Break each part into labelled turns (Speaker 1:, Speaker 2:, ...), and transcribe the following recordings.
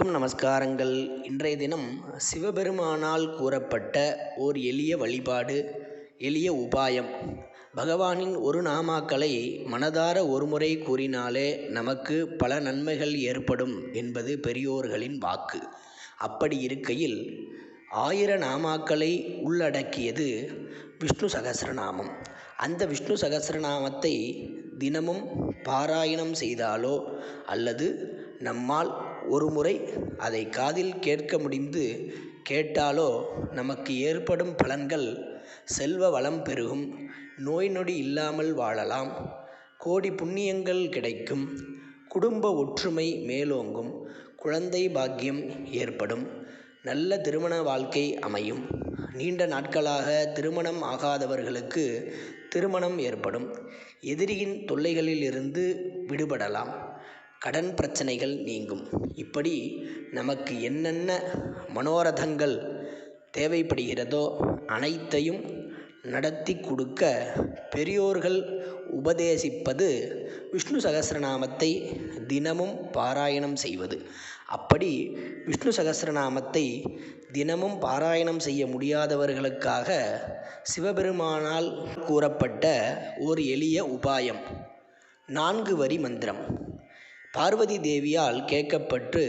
Speaker 1: அனைவருக்கும் நமஸ்காரங்கள். இன்றைய தினம் சிவபெருமானால் கூறப்பட்ட ஓர் எளிய வழிபாடு எளிய உபாயம். பகவானின் ஒரு நாமாக்களை மனதார ஒருமுறை கூறினாலே நமக்கு பல நன்மைகள் ஏற்படும் என்பது பெரியோர்களின் வாக்கு. அப்படி இருக்கையில் ஆயிர நாமாக்களை உள்ளடக்கியது விஷ்ணு சகசிரநாமம். அந்த விஷ்ணு சகசிரநாமத்தை தினமும் பாராயணம் செய்தாலோ அல்லது நம்மால் ஒரு முறை அதை காதில் கேட்க முடிந்து கேட்டாலோ நமக்கு ஏற்படும் பலன்கள் செல்வ வளம் பெருகும். நோய் நொடி இல்லாமல் வாழலாம். கோடி புண்ணியங்கள் கிடைக்கும். குடும்ப ஒற்றுமை மேலோங்கும். குழந்தை பாக்கியம் ஏற்படும். நல்ல திருமண வாழ்க்கை அமையும். நீண்ட நாட்களாக திருமணம் ஆகாதவர்களுக்கு திருமணம் ஏற்படும். எதிரியின் தொல்லைகளிலிருந்து விடுபடலாம். கடன் பிரச்சனைகள் நீங்கும். இப்படி நமக்கு என்னென்ன மனோரதங்கள் தேவைப்படுகிறதோ அனைத்தையும் நடத்தி கொடுக்க பெரியோர்கள் உபதேசிப்பது விஷ்ணு சகசிரநாமத்தை தினமும் பாராயணம் செய்வது. அப்படி விஷ்ணு சகசிரநாமத்தை தினமும் பாராயணம் செய்ய முடியாதவர்களுக்காக சிவபெருமானால் கூறப்பட்ட ஓர் எளிய உபாயம். நான்கு வரி மந்திரம். பார்வதி தேவியால் கேட்கப்பட்டு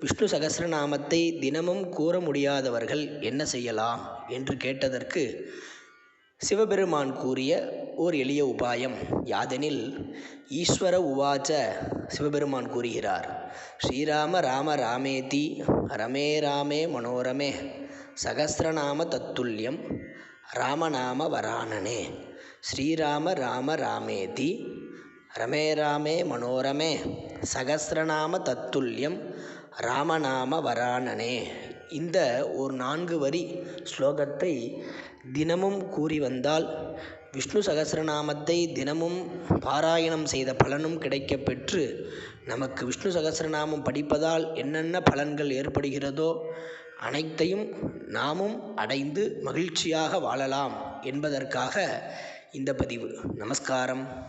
Speaker 1: விஷ்ணு சகசிரநாமத்தை தினமும் கூற முடியாதவர்கள் என்ன செய்யலாம்? என்று கேட்டதற்கு சிவபெருமான் கூறிய ஓர் எளிய உபாயம். யாதெனில் ஈஸ்வர உவாச்ச சிவபெருமான் கூறுகிறார். ஸ்ரீராம ராம ராமேதி ரமே ராமே மனோரமே சகசிரநாம தத்துல்யம் ராமநாம வரானனே. ஸ்ரீராம ராம ராமேதி ரமே ராமே மனோரமே சகசிரநாம தத்துல்யம் ராமநாம வராணனே இந்த ஒரு நான்கு வரி ஸ்லோகத்தை தினமும் கூறி வந்தால் விஷ்ணு சகசிரநாமத்தை தினமும் பாராயணம் செய்த பலனும் கிடைக்கப் பெற்று நமக்கு விஷ்ணு சகசிரநாமம் படிப்பதால் என்னென்ன பலன்கள் ஏற்படுகிறதோ அனைத்தையும் நாமும் அடைந்து மகிழ்ச்சியாக வாழலாம் என்பதற்காக இந்த பதிவு. நமஸ்காரம்.